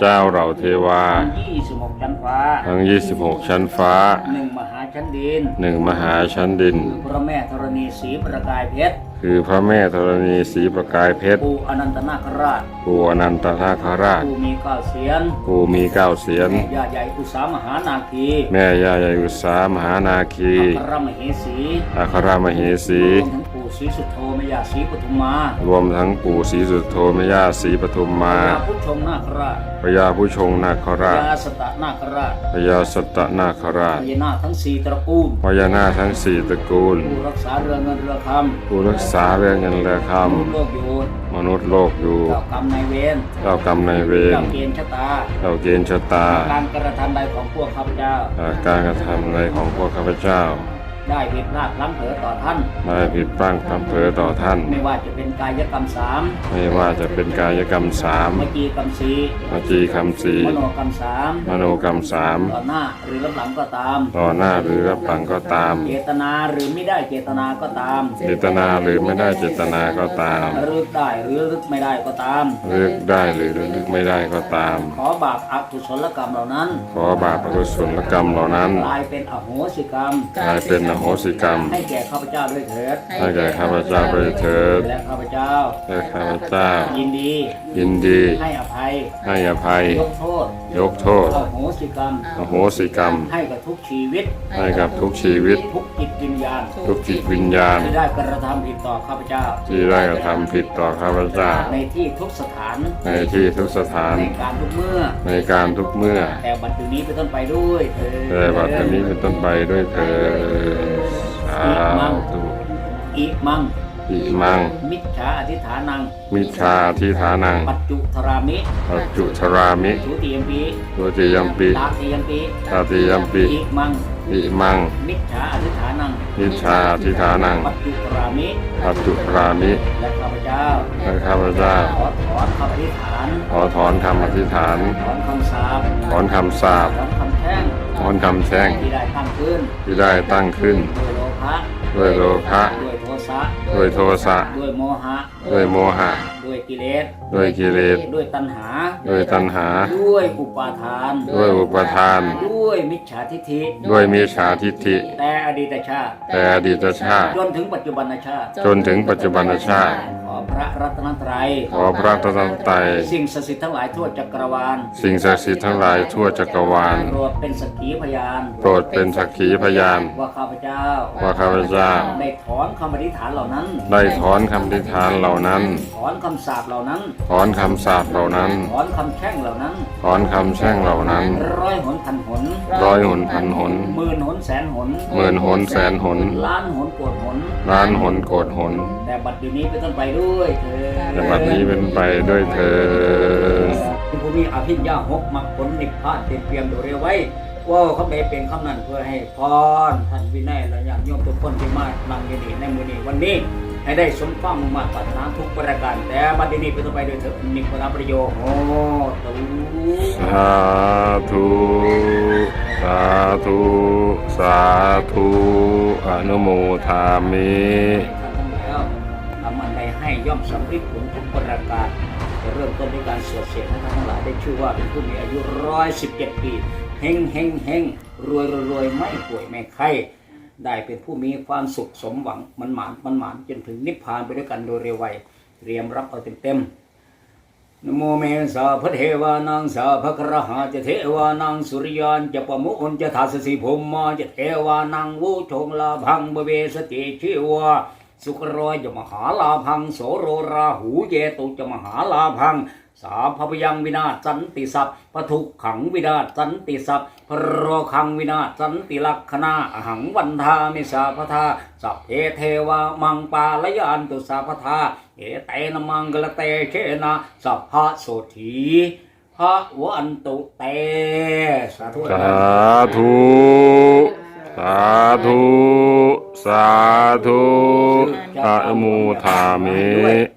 เจ้าเหล่าเทวายี่สิบหกชั้นฟ้าทั้ง 26 ชั้นฟ้า หนึ่งมหาชั้นดินหนึ่งมหาชั้นดิน คือพระแม่ธรณีสีประกายเพชรคือพระแม่ธรณีสีประกายเพชรปู่อนันตนาคราชปู่อนันตนาคราชปู่มีเก้าเสียนปู่มีเก้าเสียน แม่ย่าใหญ่อุสามหานาคีแม่ย่าใหญ่อุตสามหานาคีพระมเหสี อัครมเหสีรวมทั้งปู่ ศรีสุโธแม่ย่าศรีปทุมมารวมทั้งปู่ศรีสุโธแม่ย่าศรีปทุมมาพระพุทธชงนาคราชพญาผู้ชงนาคพราชญาสตะนาคราชพญาสตตนาคราชพญานาคทั้งสี่ตระกูลพญานาคทั้งสี่ตระกูลผู้รักษาเรือเงินเรือคผู้รักษาเรื่องเงินเรือคำผู้โลกอยู่ำมนุษย์โลกอยู่เจ้ากรรมนายเวรเจ้ากรรมนายเวรเจ้าเกณฑ์ชะตาเจ้าเกณฑ์ชะตาการกระทำใดของพวกข้าพเจ้าอ่าการกระทำอะไรของพวกข้าพเจ้า ได้ผิดพลาดพลั้งเผลอต่อท่าน ได้ผิดพลั้งพลั้งเผลอต่อท่าน ไม่ว่าจะเป็นกายกรรมสามไม่ว่าจะเป็นกายกรรมสามเมื่อกี้กรรมสีวจีคำสี่มโนกรรมสามมโนกรรมสามต่อหน้าหรือรับหลังก็ตาม ต่อหน้าหรือรับหลังก็ตาม เจตนาหรือไม่ได้เจตนาก็ตาม เจตนาหรือไม่ได้เจตนาก็ตามรึกได้หรือรึกไม่ได้ก็ตามเลือกได้หรือเลือกไม่ได้ก็ตาม ขอบาปอกุศลกรรมเหล่านั้น ขอบาปอกุศลกรรมเหล่านั้นกลายเป็นอโหสิกรรมกลายเป็นอโหสิกรรม ให้แก่ข้าพเจ้าด้วยเถิดให้แก่ข้าพเจ้าโดยเถิดและข้าพเจ้าให้ข้าพเจ้า ยินดี ยินดี ให้อภัย ให้อภัย ยกโทษยกโทษ อโหสิกรรม อโหสิกรรม ให้กับทุกชีวิต ให้กับทุกชีวิต ทุกจิตวิญญาณทุกจิตวิญญาณ ที่ได้กระทำผิดต่อข้าพเจ้า ที่ได้กระทำผิดต่อข้าพเจ้า ในที่ทุกสถาน ในที่ทุกสถาน ในการทุกเมื่อ ในการทุกเมื่อ แต่บัดเดี๋ยวนี้เป็นต้นไปด้วยเถิด แต่บัดนี้เป็นต้นไปด้วยเถิด สาธุอิมังอิมัง มิจฉาอธิฐานัง มิชาทิฐานัง ปัจจุธรามิ ปัจจุชรามิทุติยมปีโดติยัมปิตาติยมปีตาติยัมปิอิมังอิมัง มิจฉาอธิฐานัง มิชาทิฐานัง ปัจจุธรามิ ปัจจุรามิ และข้าพเจ้าให้ข้าพเจ้า ขอถอนคำอธิษฐาน ขอถอนคำอธิษฐาน ถอนคำสาปถอนคำสาปถอนคำแช่งถอนคำแช่งที่ได้ตั้งขึ้นที่ได้ตั้งขึ้นด้วยโล ภะด้วยโลภะด้วยโทสะด้วยโทสะด้วยโมหะด้วยโมหะด้วยกิเลสด้วยกิเลสด้วยตัณหาด้วยตัณหา ด้วยอุปาทาน ด้วยอุปทาน ด้วยมิจฉาทิฏฐิ ด้วยมิจฉาทิฏฐิ แต่อดีตชาติแต่อดีตชาติ จนถึงปัจจุบันชาติ จนถึงปัจจุบันชาติขอ พระรัตนตรัย ขอพระตรัสไตรัยสิ่งศักดิ์สิทธิ์ทั้งหลายทั่วจักรวาล สิ่งศักดิ์สิทธิ์ทั้งหลายทั่วจักรวาล โปรดเป็นสักขีพยาน โปรดเป็นสักขีพยาน ว่าข้าพเจ้า ว่าข้าพเจ้า ได้ถอนคำอธิษฐานเหล่านั้น ได้ถอนคำอธิษฐานเหล่านั้น ถอนคำสาปเหล่านั้น ถอนคำสาปเหล่านั้น ถอนคำแช่งเหล่านั้น ถอนคำแช่งเหล่านั้น ร้อยหนพันหน ร้อยหนพันหน หมื่นหนแสนหน หมื่นหนแสนหน ล้านหนโกดหน ล้านหนโกดหน แต่บัดเดี๋ยวนี้เป็นต้นไปด้วยเถิดแต่บัดนี้เป็นไปด้วยเธอญที่ผู้มีอภิญญาหกมรรคผลนิพพานเต็มเปี่ยมโดยเร็วไว้ว่าเขาไปเป็นคำนั้นเพื่อให้พรท่านวินัยและญาติโยมทุกคนที่มานั่งอยู่นี่ในมือนี้วันนี้ให้ได้สมความมุ่งมั่นปรารถนาทุกประการแต่บัดนี้เป็นต้นไปด้วยเถิดนิพพานประโยชน์โอ้ตูสาธุสาธุสาธุอนุโมทามิ อมสำเร็จผลทุกประการจะเริ่มต้นด้วยการสวดเสียงให้ท่านทั้งหลายได้ชื่อว่าเป็นผู้มีอายุร้อยสิบเจ็ดปีเฮงเฮงเฮงรวยรวยไม่ป่วยไม่ไข้ได้เป็นผู้มีความสุขสมหวังมันหมานมันหมานจนถึงนิพพานไปด้วยกันโดยเร็วไวเตรียมรับเอาเต็มเต็มนะโมเมสาพระเทวานังสาพระกระหาจะเทวานังสุริยานจะปะมุอนจะทาสสีภูมิมาจะเทวานังวุชงลาพังบเวสติชิวา สุกรอยจะมหาลาพังโสโรราหูเยตุจะมหาลาพัง สาพพยังวินาศสันติสัพปทุกขังวินาศสันติสัพพโรคังวินาศสันติลักขณาอหังวันทามิสาพทาสัพเพเทวามังปาลยันตุสาพทาเอเตนมังกลเตเชนะสัพพะโสธีพระวันตุเตสาธุสาธุ สาธุ สาธุอนุโมทามิ